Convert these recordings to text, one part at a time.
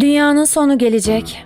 Dünyanın sonu gelecek.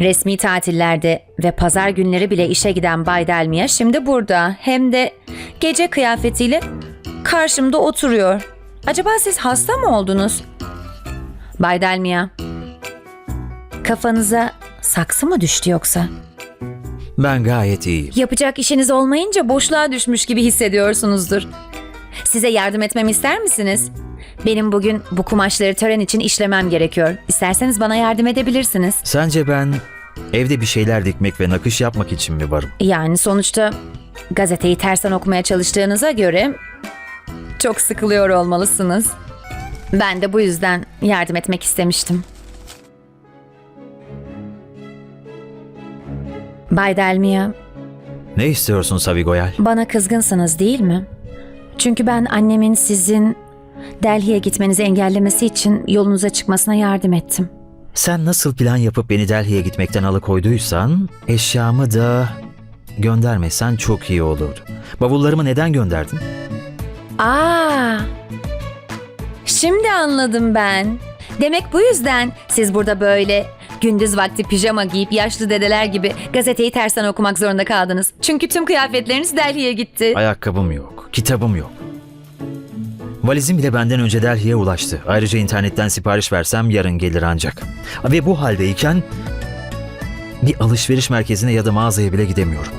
Resmi tatillerde ve pazar günleri bile işe giden Bay Delmia şimdi burada. Hem de gece kıyafetiyle karşımda oturuyor. Acaba siz hasta mı oldunuz? Bay Delmia, kafanıza saksı mı düştü yoksa? Ben gayet iyiyim. Yapacak işiniz olmayınca boşluğa düşmüş gibi hissediyorsunuzdur. Size yardım etmemi ister misiniz? Benim bugün bu kumaşları tören için işlemem gerekiyor. İsterseniz bana yardım edebilirsiniz. Sence ben evde bir şeyler dikmek ve nakış yapmak için mi varım? Yani sonuçta gazeteyi tersten okumaya çalıştığınıza göre çok sıkılıyor olmalısınız. Ben de bu yüzden yardım etmek istemiştim. Bay Delmia, Ne istiyorsun Savigoyal? bana kızgınsınız değil mi? Çünkü ben annemin sizin Delhi'ye gitmenizi engellemesi için yolunuza çıkmasına yardım ettim. Sen nasıl plan yapıp beni Delhi'ye gitmekten alıkoyduysan eşyamı da göndermesen çok iyi olurdu. Bavullarımı neden gönderdin? Aa! Şimdi anladım ben. Demek bu yüzden siz burada böyle gündüz vakti pijama giyip yaşlı dedeler gibi gazeteyi tersten okumak zorunda kaldınız. Çünkü tüm kıyafetleriniz Delhi'ye gitti. Ayakkabım yok, kitabım yok. Valizim bile benden önce Delhi'ye ulaştı. Ayrıca internetten sipariş versem yarın gelir ancak. Ve bu haldeyken bir alışveriş merkezine ya da mağazaya bile gidemiyorum.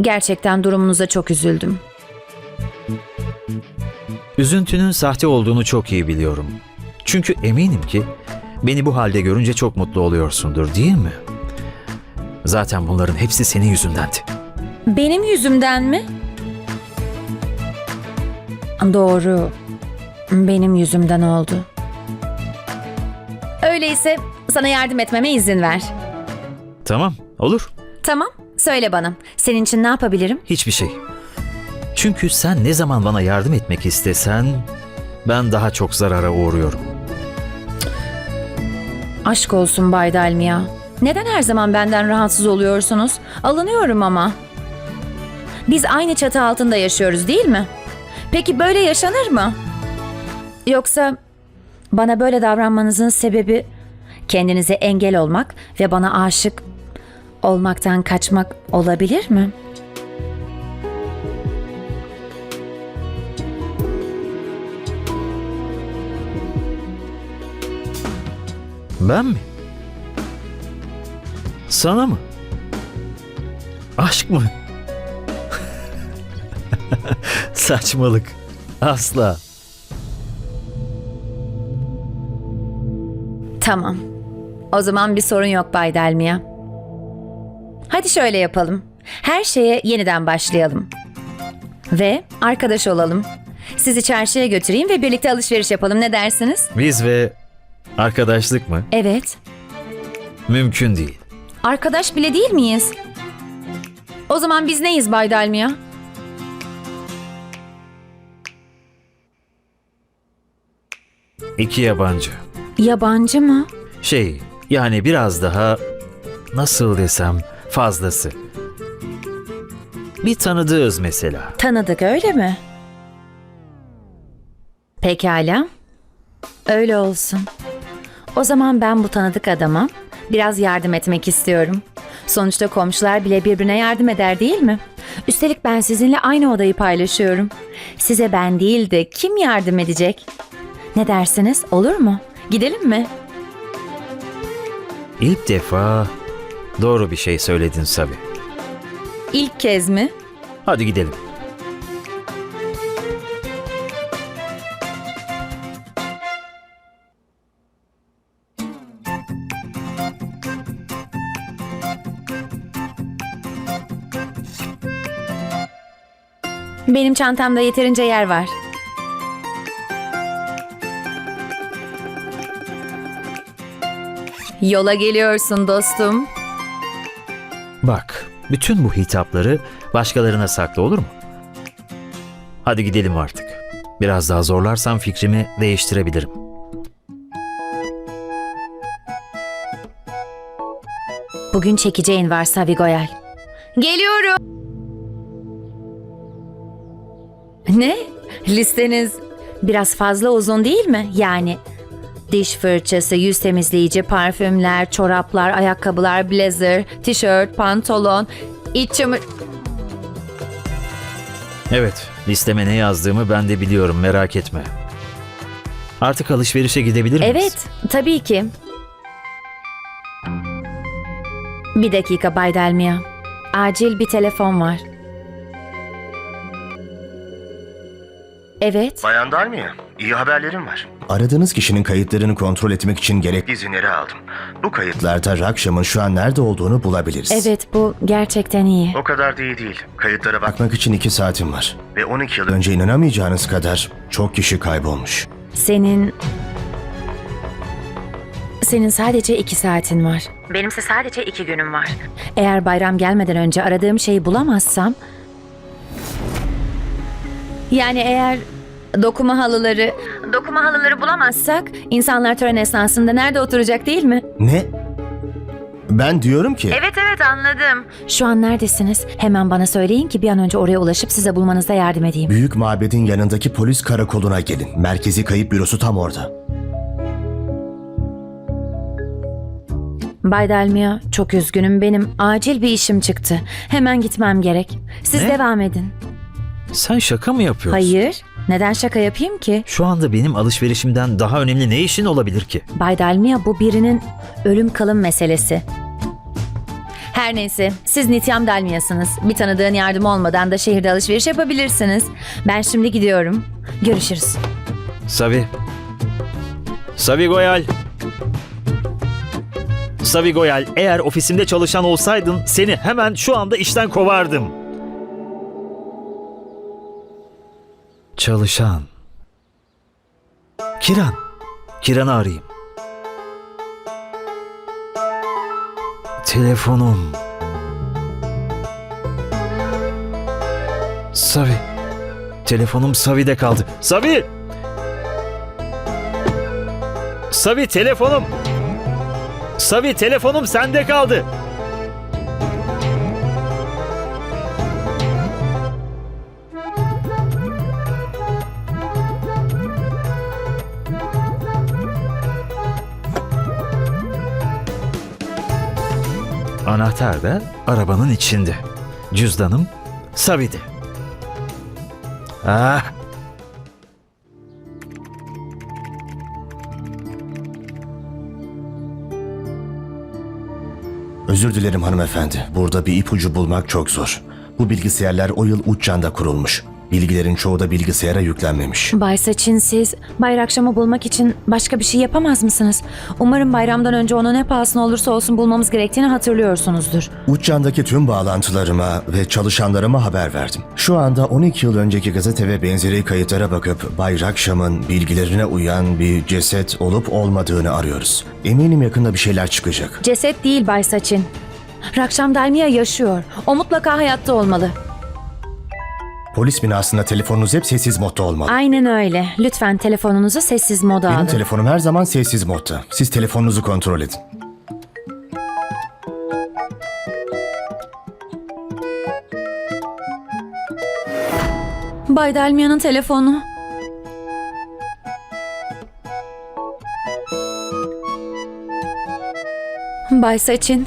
Gerçekten durumunuza çok üzüldüm. Üzüntünün sahte olduğunu çok iyi biliyorum. Çünkü eminim ki beni bu halde görünce çok mutlu oluyorsundur değil mi? Zaten bunların hepsi senin yüzündendi. Benim yüzümden mi? Doğru. Benim yüzümden oldu. Öyleyse sana yardım etmeme izin ver. Tamam, olur. Tamam, söyle bana. Senin için ne yapabilirim? Hiçbir şey. Çünkü sen ne zaman bana yardım etmek istesen ben daha çok zarara uğruyorum. Aşk olsun Bay Dalmia. Neden her zaman benden rahatsız oluyorsunuz? Alınıyorum ama. Biz aynı çatı altında yaşıyoruz değil mi? Peki böyle yaşanır mı? Yoksa bana böyle davranmanızın sebebi kendinize engel olmak ve bana aşık olmaktan kaçmak olabilir mi? Ben mi? Sana mı? Aşk mı? Saçmalık. Asla. Tamam. O zaman bir sorun yok Bay Delmia. Hadi şöyle yapalım. Her şeye yeniden başlayalım. Ve arkadaş olalım. Sizi çarşıya götüreyim ve birlikte alışveriş yapalım. Ne dersiniz? Biz ve arkadaşlık mı? Evet. Mümkün değil. Arkadaş bile değil miyiz? O zaman biz neyiz Bay Delmia? İki yabancı. Yabancı mı? Şey, yani biraz daha nasıl desem fazlası. Bir tanıdığız mesela. Tanıdık öyle mi? Pekala. Öyle olsun. O zaman ben bu tanıdık adama biraz yardım etmek istiyorum. Sonuçta komşular bile birbirine yardım eder değil mi? Üstelik ben sizinle aynı odayı paylaşıyorum. Size ben değil de kim yardım edecek? Ne dersiniz? Olur mu? Gidelim mi? İlk defa doğru bir şey söyledin Sabi. İlk kez mi? Hadi gidelim. Benim çantamda yeterince yer var. Yola geliyorsun dostum. Bak, bütün bu hitapları başkalarına sakla olur mu? Hadi gidelim artık. Biraz daha zorlarsam fikrimi değiştirebilirim. Bu bugün çekeceğin var Savi Goyal. Geliyorum. Ne? Listeniz biraz fazla uzun değil mi? Yani diş fırçası, yüz temizleyici, parfümler, çoraplar, ayakkabılar, blazer, tişört, pantolon, iç çamur... Evet, listeme ne yazdığımı ben de biliyorum merak etme. Artık alışverişe gidebilir miyiz? Evet, tabii ki. Bir dakika Bay Delmia. Acil bir telefon var. Evet. Bayan Dalmia, iyi haberlerim var. Aradığınız kişinin kayıtlarını kontrol etmek için gerekli izinleri aldım. Bu kayıtlarda Rakşam'ın şu an nerede olduğunu bulabiliriz. Evet bu gerçekten iyi. O kadar da iyi değil. Kayıtlara bakmak için iki saatim var. Ve 12 yıl önce inanamayacağınız kadar çok kişi kaybolmuş. Senin... Senin sadece iki saatin var. Benimse sadece iki günüm var. Eğer bayram gelmeden önce aradığım şeyi bulamazsam... Yani eğer dokuma halıları... Dokuma halıları bulamazsak insanlar tören esnasında nerede oturacak değil mi? Ne? Ben diyorum ki... Evet evet anladım. Şu an neredesiniz? Hemen bana söyleyin ki bir an önce oraya ulaşıp size bulmanıza yardım edeyim. Büyük mabedin yanındaki polis karakoluna gelin. Merkezi kayıp bürosu tam orada. Bay Delmia, çok üzgünüm. Benim acil bir işim çıktı. Hemen gitmem gerek. Siz Ne? devam edin. Sen şaka mı yapıyorsun? Hayır. Neden şaka yapayım ki? Şu anda benim alışverişimden daha önemli ne işin olabilir ki? Bay Delmia bu birinin ölüm kalım meselesi. Her neyse, siz Nityam Delmia'sınız. Bir tanıdığın yardım olmadan da şehirde alışveriş yapabilirsiniz. Ben şimdi gidiyorum. Görüşürüz. Savi. Savi Goyal. Savi Goyal, eğer ofisimde çalışan olsaydın seni hemen şu anda işten kovardım. Çalışan. Kiran. Kiran'ı arayayım. Telefonum. Savi. Telefonum Savi'de kaldı. Savi! Savi telefonum. Savi telefonum sende kaldı. Anahtar da arabanın içinde. Cüzdanım Savi'de. Ah, Özür dilerim hanımefendi. Burada bir ipucu bulmak çok zor. Bu bilgisayarlar o yıl Uçcan'da kurulmuş. Bilgilerin çoğu da bilgisayara yüklenmemiş. Bay Saçin siz bayrakşamı bulmak için başka bir şey yapamaz mısınız? Umarım bayramdan önce onu ne pahasına olursa olsun bulmamız gerektiğini hatırlıyorsunuzdur. Uçcan'daki tüm bağlantılarıma ve çalışanlarıma haber verdim. Şu anda 12 yıl önceki gazete ve benzeri kayıtlara bakıp Bay Rakşam'ın bilgilerine uyan bir ceset olup olmadığını arıyoruz. Eminim yakında bir şeyler çıkacak. Ceset değil Bay Saçin. Rakşam Dalmia yaşıyor. O mutlaka hayatta olmalı. Polis binasında telefonunuz hep sessiz modda olmalı. Aynen öyle. Lütfen telefonunuzu sessiz moda Benim alın. telefonum her zaman sessiz modda. Siz telefonunuzu kontrol edin. Bay Dalmia'nın telefonu. Bay Saçin,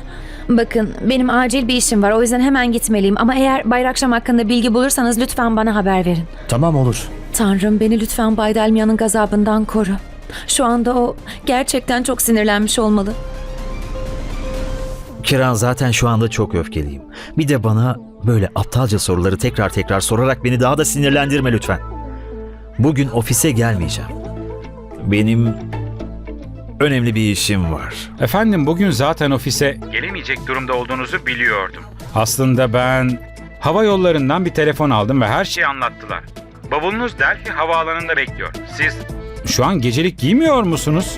bakın benim acil bir işim var o yüzden hemen gitmeliyim ama eğer Bayrakşam hakkında bilgi bulursanız lütfen bana haber verin. Tamam olur. Tanrım beni lütfen Bay Dalmia'nın gazabından koru. Şu anda o gerçekten çok sinirlenmiş olmalı. Kiran zaten şu anda çok öfkeliyim. Bir de bana böyle aptalca soruları tekrar tekrar sorarak beni daha da sinirlendirme lütfen. Bugün ofise gelmeyeceğim. Benim önemli bir işim var. Efendim bugün zaten ofise gelemeyecek durumda olduğunuzu biliyordum. Aslında ben hava yollarından bir telefon aldım ve her şeyi anlattılar. Bavulunuz Delphi havaalanında bekliyor. Siz şu an gecelik giymiyor musunuz?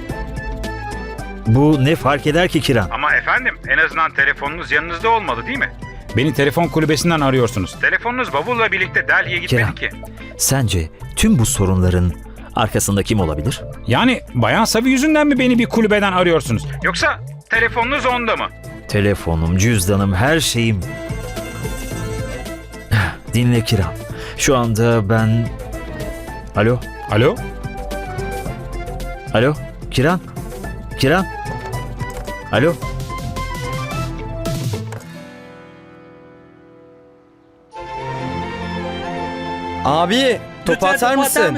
Bu ne fark eder ki Kiran? Ama efendim en azından telefonunuz yanınızda olmalı değil mi? Beni telefon kulübesinden arıyorsunuz. Telefonunuz bavulla birlikte Delhi'ye gitmedi Kerem. ki. Sence tüm bu sorunların arkasında kim olabilir? Yani Bayan Savi yüzünden mi beni bir kulübeden arıyorsunuz? Yoksa telefonunuz onda mı? Telefonum, cüzdanım, her şeyim. Dinle Kiran. Şu anda ben... Alo? Alo? Alo? Kiran? Kiran? Alo? Abi topu atar mısın?